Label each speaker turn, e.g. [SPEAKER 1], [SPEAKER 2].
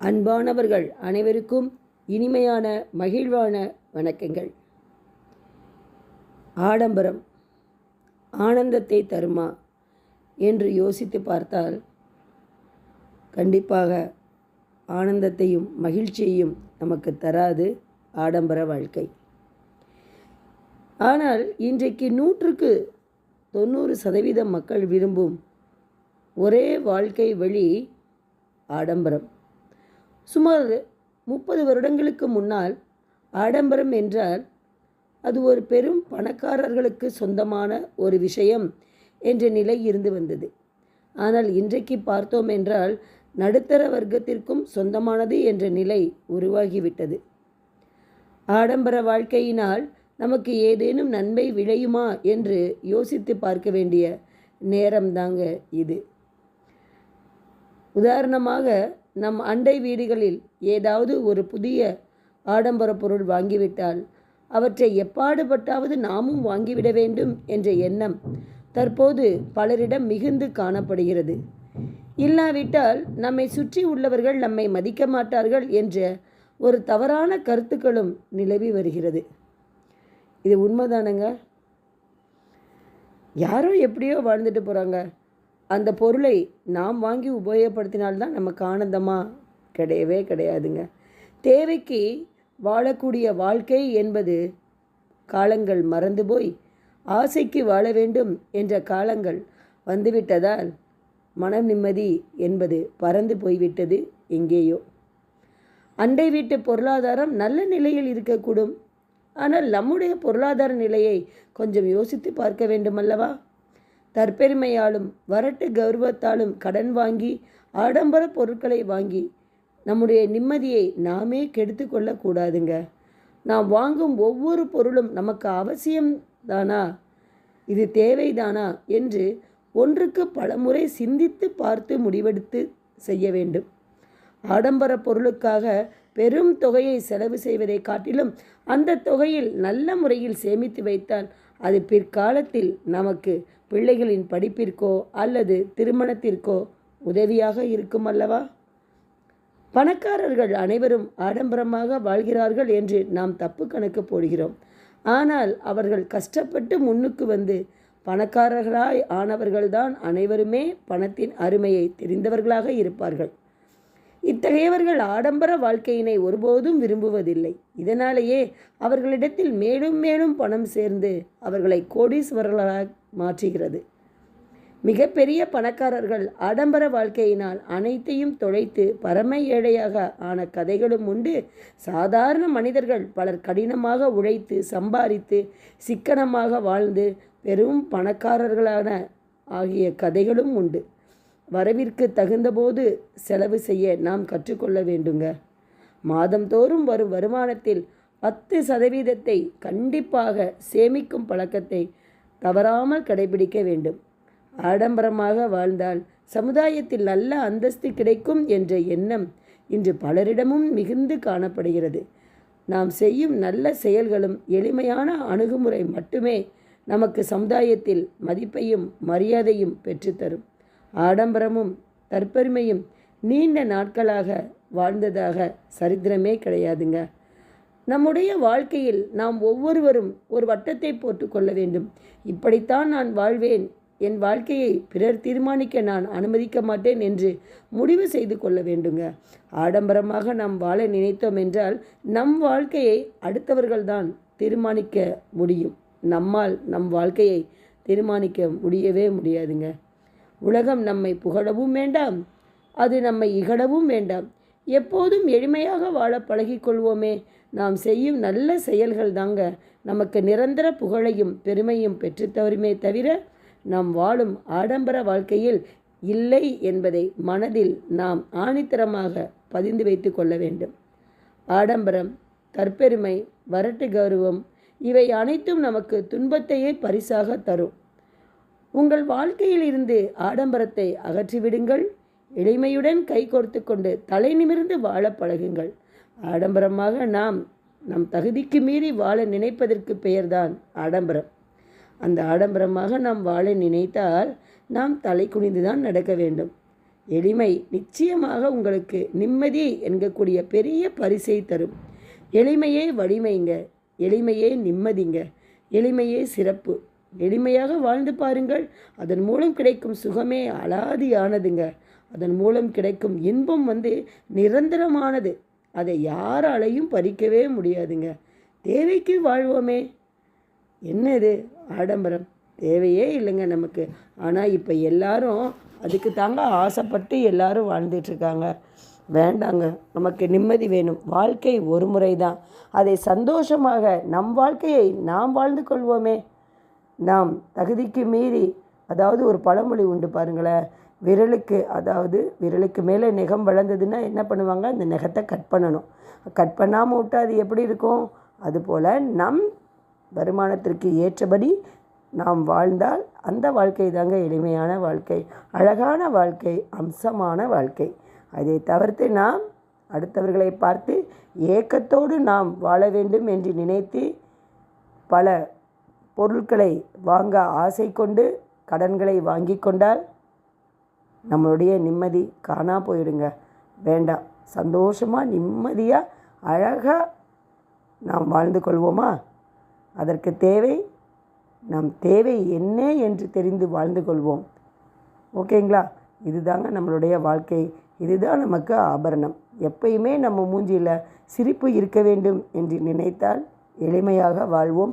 [SPEAKER 1] அன்பானவர்கள் அனைவருக்கும் இனிமையான மகிழ்வான வணக்கங்கள். ஆடம்பரம் ஆனந்தத்தை தருமா என்று யோசித்து பார்த்தால் கண்டிப்பாக ஆனந்தத்தையும் மகிழ்ச்சியையும் நமக்கு தராது ஆடம்பர வாழ்க்கை. ஆனால் இன்றைக்கு நூற்றுக்கு தொண்ணூறு சதவீதம் மக்கள் விரும்பும் ஒரே வாழ்க்கை வழி ஆடம்பரம். சுமார் முப்பது வருடங்களுக்கு முன்னால் ஆடம்பரம் என்றால் அது ஒரு பெரும் பணக்காரர்களுக்கு சொந்தமான ஒரு விஷயம் என்ற நிலை இருந்து வந்தது. ஆனால் இன்றைக்கு பார்த்தோம் என்றால் நடுத்தர வர்க்கத்திற்கும் சொந்தமானது என்ற நிலை உருவாகிவிட்டது. ஆடம்பர வாழ்க்கையினால் நமக்கு ஏதேனும் நன்மை விளையுமா என்று யோசித்து பார்க்க வேண்டிய நேரம்தாங்க இது. உதாரணமாக நம் அண்டை வீடுகளில் ஏதாவது ஒரு புதிய ஆடம்பர பொருள் வாங்கிவிட்டால் அவற்றை எப்பாடுபட்டாவது நாமும் வாங்கிவிட வேண்டும் என்ற எண்ணம் தற்போது பலரிடம் மிகுந்து காணப்படுகிறது. இல்லாவிட்டால் நம்மை சுற்றி உள்ளவர்கள் நம்மை மதிக்க மாட்டார்கள் என்ற ஒரு தவறான கருத்துக்களும் நிலவி வருகிறது. இது உண்மைதானங்க? யாரோ எப்படியோ வாழ்ந்துட்டு போகிறாங்க அந்த பொருளை நாம் வாங்கி உபயோகப்படுத்தினால்தான் நமக்கு ஆனந்தமாக கிடையவே கிடையாதுங்க. தேவைக்கு வாழக்கூடிய வாழ்க்கை என்பது காலங்கள் மறந்து போய் ஆசைக்கு வாழ வேண்டும் என்ற காலங்கள் வந்துவிட்டதால் மன நிம்மதி என்பது பறந்து போய்விட்டது எங்கேயோ. அண்டை வீட்டு பொருளாதாரம் நல்ல நிலையில் இருக்கக்கூடும். ஆனால் நம்முடைய பொருளாதார நிலையை கொஞ்சம் யோசித்து பார்க்க வேண்டுமல்லவா? தற்பெருமையாலும் வரட்டு கௌரவத்தாலும் கடன் வாங்கி ஆடம்பர பொருட்களை வாங்கி நம்முடைய நிம்மதியை நாமே கெடுத்து கொள்ளக்கூடாதுங்க. நாம் வாங்கும் ஒவ்வொரு பொருளும் நமக்கு அவசியம் தானா? இது தேவைதானா? என்று ஒன்றுக்கு பலமுறை சிந்தித்து பார்த்து முடிவெடுத்து செய்ய வேண்டும். ஆடம்பர பொருளுக்காக பெரும் தொகையை செலவு செய்வதை காட்டிலும் அந்த தொகையில் நல்ல முறையில் சேமித்து வைத்தால் அது பிற்காலத்தில் நமக்கு பிள்ளைகளின் படிப்பிற்கோ அல்லது திருமணத்திற்கோ உதவியாக இருக்கும் அல்லவா? பணக்காரர்கள் அனைவரும் ஆடம்பரமாக வாழ்கிறார்கள் என்று நாம் தப்பு கணக்கு போடுகிறோம். ஆனால் அவர்கள் கஷ்டப்பட்டு முன்னுக்கு வந்து பணக்காரர்களாய் ஆனவர்கள்தான் அனைவருமே பணத்தின் அருமையை தெரிந்தவர்களாக இருப்பார்கள். இத்தகையவர்கள் ஆடம்பர வாழ்க்கையினை ஒருபோதும் விரும்புவதில்லை. இதனாலேயே அவர்களிடத்தில் மேலும் மேலும் பணம் சேர்ந்து அவர்களை கோடீஸ்வரர்களாக மாற்றுகிறது. மிகப்பெரிய பணக்காரர்கள் ஆடம்பர வாழ்க்கையினால் அனைத்தையும் தொலைத்து பரம ஏழையாக ஆன கதைகளும் உண்டு. சாதாரண மனிதர்கள் பலர் கடினமாக உழைத்து சம்பாதித்து சிக்கனமாக வாழ்ந்து பெரும் பணக்காரர்களான ஆகிய கதைகளும் உண்டு. வரவிற்கு தகுந்தபோது செலவு செய்ய நாம் கற்றுக்கொள்ள வேண்டுங்க. மாதந்தோறும் வரும் வருமானத்தில் பத்து சதவீதத்தை கண்டிப்பாக சேமிக்கும் பழக்கத்தை தவறாமல் கடைபிடிக்க வேண்டும். ஆடம்பரமாக வாழ்ந்தால் சமுதாயத்தில் நல்ல அந்தஸ்து கிடைக்கும் என்ற எண்ணம் இன்று பலரிடமும் மிகுந்து காணப்படுகிறது. நாம் செய்யும் நல்ல செயல்களும் எளிமையான அணுகுமுறை மட்டுமே நமக்கு சமுதாயத்தில் மதிப்பையும் மரியாதையும் பெற்றுத்தரும். ஆடம்பரமும் தற்பெருமையும் நீண்ட நாட்களாக வாழ்ந்ததாக சரித்திரமே கிடையாதுங்க. நம்முடைய வாழ்க்கையில் நாம் ஒவ்வொருவரும் ஒரு வட்டத்தை போட்டுக்கொள்ள வேண்டும். இப்படித்தான் நான் வாழ்வேன். என் வாழ்க்கையை பிறர் தீர்மானிக்க நான் அனுமதிக்க மாட்டேன் என்று முடிவு செய்து கொள்ள வேண்டுங்க. ஆடம்பரமாக நாம் வாழ நினைத்தோம் என்றால் நம் வாழ்க்கையை அடுத்தவர்கள்தான் தீர்மானிக்க முடியும். நம்மால் நம் வாழ்க்கையை தீர்மானிக்க முடியவே முடியாதுங்க. உலகம் நம்மை புகழவும் வேண்டாம் அது நம்மை இகழவும் வேண்டாம். எப்போதும் எளிமையாக வாழ பழகிக்கொள்வோமே. நாம் செய்யும் நல்ல செயல்கள் தாங்க நமக்கு நிரந்தர புகழையும் பெருமையும் பெற்றுத்தவருமே தவிர நாம் வாழும் ஆடம்பர வாழ்க்கையில் இல்லை என்பதை மனதில் நாம் ஆணித்தரமாக பதிந்து வைத்து கொள்ள வேண்டும். ஆடம்பரம் தற்பெருமை வரட்டு கௌரவம் இவை அனைத்தும் நமக்கு துன்பத்தையே பரிசாக தரும். உங்கள் வாழ்க்கையில் இருந்து ஆடம்பரத்தை அகற்றிவிடுங்கள். எளிமையுடன் கை கோர்த்து கொண்டு தலை நிமிர்ந்து வாழ பழகுங்கள். ஆடம்பரமாக நாம் நம் தகுதிக்கு மீறி வாழ நினைப்பதற்கு பெயர்தான் ஆடம்பரம். அந்த ஆடம்பரமாக நாம் வாழ நினைத்தால் நாம் தலை குனிந்து தான் நடக்க வேண்டும். எளிமை நிச்சயமாக உங்களுக்கு நிம்மதி என்கக்கூடிய பெரிய பரிசை தரும். எளிமையே வலிமைங்க. எளிமையே நிம்மதிங்க. எளிமையே சிறப்பு. எளிமையாக வாழ்ந்து பாருங்கள். அதன் மூலம் கிடைக்கும் சுகமே அலாதியானதுங்க. அதன் மூலம் கிடைக்கும் இன்பம் வந்து நிரந்தரமானது. அதை யாராலையும் பறிக்கவே முடியாதுங்க. தேவைக்கு வாழ்வோமே. என்ன இது ஆடம்பரம்? தேவையே இல்லைங்க நமக்கு. ஆனால் இப்போ எல்லாரும் அதுக்கு தாங்க ஆசைப்பட்டு எல்லாரும் வாழ்ந்துட்டுருக்காங்க வேண்டாங்க. நமக்கு நிம்மதி வேணும். வாழ்க்கை ஒரு முறை தான் அதை சந்தோஷமாக நம் வாழ்க்கையை நாம் வாழ்ந்து கொள்வோமே. நாம் தகுதிக்கு மீறி அதாவது ஒரு பழமொழி உண்டு பாருங்களேன். விரலுக்கு அதாவது விரலுக்கு மேலே நெகம் வளர்ந்ததுன்னா என்ன பண்ணுவாங்க? அந்த நெகத்தை கட் பண்ணணும். கட் பண்ணாமல் விட்டால் அது எப்படி இருக்கும்? அதுபோல் நம் வருமானத்திற்கு ஏற்றபடி நாம் வாழ்ந்தால் அந்த வாழ்க்கை தாங்க எளிமையான வாழ்க்கை. அழகான வாழ்க்கை அம்சமான வாழ்க்கை. அதை தவிர்த்து நாம் அடுத்தவர்களை பார்த்து ஏக்கத்தோடு நாம் வாழ வேண்டும் என்று நினைத்து பல பொருட்களை வாங்க ஆசை கொண்டு கடன்களை வாங்கி கொண்டால் நம்மளுடைய நிம்மதி காணா போயிடுங்க. வேண்டாம். சந்தோஷமாக நிம்மதியாக அழகாக நாம் வாழ்ந்து கொள்வோமா? அதற்கு தேவை நம் தேவை என்ன என்று தெரிந்து வாழ்ந்து கொள்வோம். ஓகேங்களா? இதுதாங்க நம்மளுடைய வாழ்க்கை. இதுதான் நமக்கு ஆபரணம். எப்பயுமே நம்ம மூஞ்சியில் சிரிப்பு இருக்க வேண்டும் என்று நினைத்தால் எளிமையாக வாழ்வோம்.